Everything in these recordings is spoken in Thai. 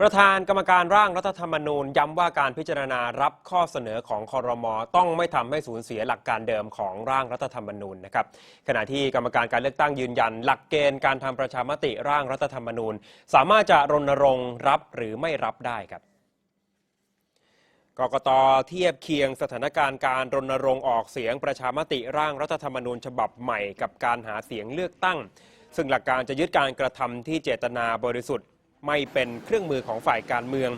ประธานกรรมการร่างรัฐธรรมนูญ ย้ำว่าการพิจารณารับข้อเสนอของคอรมอต้องไม่ทำให้สูญเสียหลักการเดิมของร่างรัฐธรรมนูญนะครับขณะที่กรรมการการเลือกตั้งยืนยัน หลักเกณฑ์การทำประชามติร่างรัฐธรรมนูญ สามารถจะรณรงค์รับหรือไม่รับได้ครับกกตเทียบเคียงสถานการณ์การรณรงค์ออกเสียงประชามติร่างรัฐธรรมนูญฉบับใหม่กับการหาเสียงเลือกตั้ง ซึ่งหลักการจะยึดการกระทำที่เจตนาบริสุทธิ์ ไม่เป็นเครื่องมือของฝ่ายการเมือง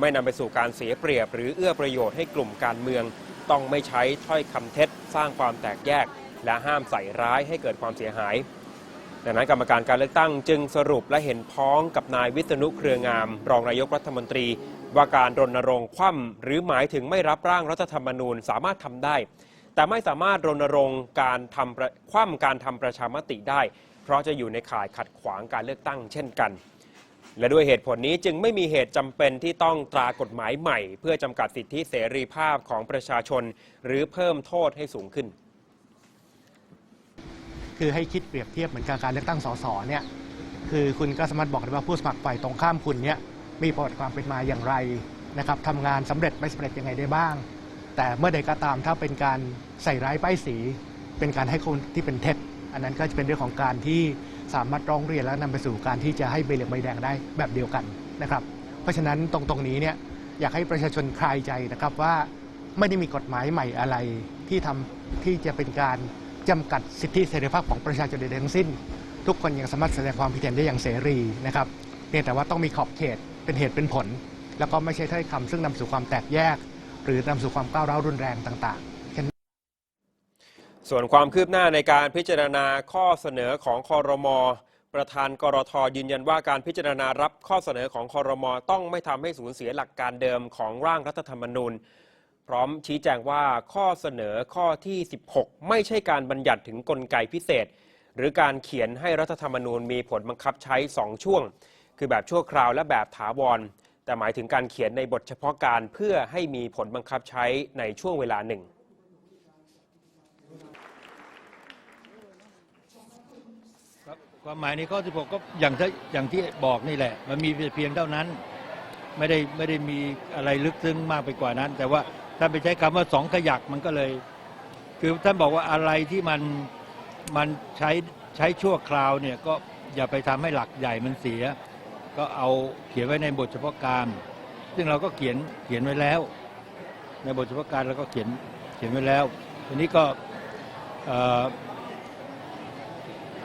ไม่นำไปสู่การเสียเปรียบ หรือเอื้อประโยชน์ให้กลุ่มการเมือง ต้องไม่ใช้ถ้อยคำเท็จ สร้างความแตกแยก และห้ามใส่ร้ายให้เกิดความเสียหายดังนั้นกรรมการการเลือกตั้งจึงสรุปและเห็นพ้องกับนายวิษณุเครืองาม รองนายกรัฐมนตรี ว่าการรณรงค์คว่ำหรือหมายถึงไม่รับร่างรัฐธรรมนูญสามารถทำได้ แต่ไม่สามารถรณรงค์การทำคว่ำการทำประชามติได้ เพราะจะอยู่ในข่ายขัดขวางการเลือกตั้งเช่นกัน และด้วยเหตุผลนี้จึงไม่มีเหตุจำเป็นที่ต้องตรากฎหมายใหม่ เพื่อจำกัดสิทธิเสรีภาพของประชาชน หรือเพิ่มโทษให้สูงขึ้น คือให้คิดเปรียบเทียบเหมือนกับการเลือกตั้งสสเนี่ยคือคุณก็สามารถบอกได้ว่าผู้สมัครฝ่ายตรงข้ามคุณเนี่ยมีประวัติความเป็นมาอย่างไรนะครับทำงานสำเร็จไม่สำเร็จยังไงได้บ้าง แต่เมื่อใดก็ตามถ้าเป็นการใส่ร้ายป้ายสี เป็นการให้คนที่เป็นเท็จ อันนั้นก็จะเป็นเรื่องของการที่ สามารถร้องเรียนและนำไปสู่การที่จะให้ใบเหลืองใบแดงได้แบบเดียวกันนะครับ เพราะฉะนั้นตรงตรงนี้เนี่ยอยากให้ประชาชนคลายใจนะครับว่าไม่ได้มีกฎหมายใหม่อะไรที่ทำที่จะเป็นการจำกัดสิทธิเสรีภาพของประชาชนใดทั้งสิ้น ทุกคนยังสามารถแสดงความคิดเห็นได้อย่างเสรีนะครับเพียงแต่ว่าต้องมีขอบเขตเป็นเหตุเป็นผล แล้วก็ไม่ใช่ถ้อยคำซึ่งนำสู่ความแตกแยก หรือนำสู่ความก้าวร้าวรุนแรงต่างๆ ส่วนความคืบหน้าในการพิจารณาข้อเสนอของคอรมอประธานกรทยืนยันว่าการพิจารณารับข้อเสนอของคอรมอต้องไม่ทำให้สูญเสียหลักการเดิมของร่างรัฐธรรมนูญ พร้อมชี้แจงว่าข้อเสนอข้อที่ 16 ไม่ใช่การบัญญัติถึงกลไกพิเศษ หรือการเขียนให้รัฐธรรมนูญมีผลบังคับใช้ 2 ช่วง คือแบบชั่วคราวและแบบถาวร แต่หมายถึงการเขียนในบทเฉพาะการเพื่อให้มีผลบังคับใช้ในช่วงเวลาหนึ่ง ความหมายในข้อ 16 ก็อย่างที่อย่างที่บอกนี่แหละ มันมีเพียงเท่านั้น ไม่ได้ไม่ได้มีอะไรลึกซึ้งมากไปกว่านั้น แต่ว่าท่านไปใช้คำว่าสองขยักมันก็เลย คือท่านบอกว่าอะไรที่มันมันใช้ใช้ชั่วคราวเนี่ยก็อย่าไปทำให้หลักใหญ่มันเสีย ก็เอาเขียนไว้ในบทเฉพาะการ ซึ่งเราก็เขียนเขียนไว้แล้ว ในบทเฉพาะการเราก็เขียนเขียนไว้แล้วทีนี้ก็เอ่อ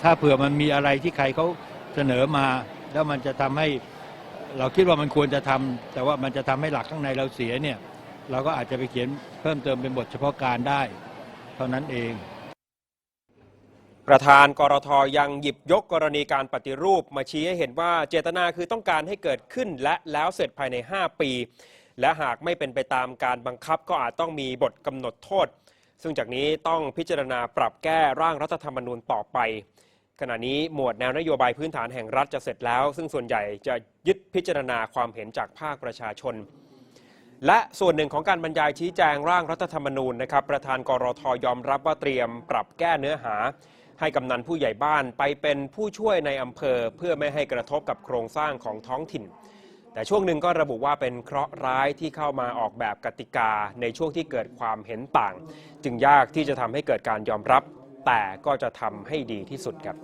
ถ้าเผื่อมันมีอะไรที่ใครเขาเสนอมา แล้วมันจะทำให้เราคิดว่ามันควรจะทำแต่ว่ามันจะทำให้หลักข้างในเราเสียเนี่ยเราก็อาจจะไปเขียนเพิ่มเติมเป็นบทเฉพาะการได้ เท่านั้นเอง ประธานกรทยังหยิบยกกรณีการปฏิรูป มาชี้ให้เห็นว่าเจตนาคือต้องการให้เกิดขึ้นและแล้วเสร็จภายใน 5 ปี และหากไม่เป็นไปตามการบังคับก็อาจต้องมีบทกำหนดโทษ ซึ่งจากนี้ต้องพิจารณาปรับแก้ร่างรัฐธรรมนูญต่อไป ขณะนี้หมวดแนวนโยบายพื้นฐานแห่งรัฐจะเสร็จแล้ว ซึ่งส่วนใหญ่จะยึดพิจารณาความเห็นจากภาคประชาชน และส่วนหนึ่งของการบรรยายชี้แจงร่างรัฐธรรมนูญนะครับประธานกรทยอมรับว่าเตรียมปรับแก้เนื้อหา ให้กำนันผู้ใหญ่บ้านไปเป็นผู้ช่วยในอำเภอ เพื่อไม่ให้กระทบกับโครงสร้างของท้องถิ่น แต่ช่วงหนึ่งก็ระบุว่าเป็นเคราะห์ร้ายที่เข้ามาออกแบบกติกาในช่วงที่เกิดความเห็นต่าง จึงยากที่จะทำให้เกิดการยอมรับ แต่ก็จะทำให้ดีที่สุดครับ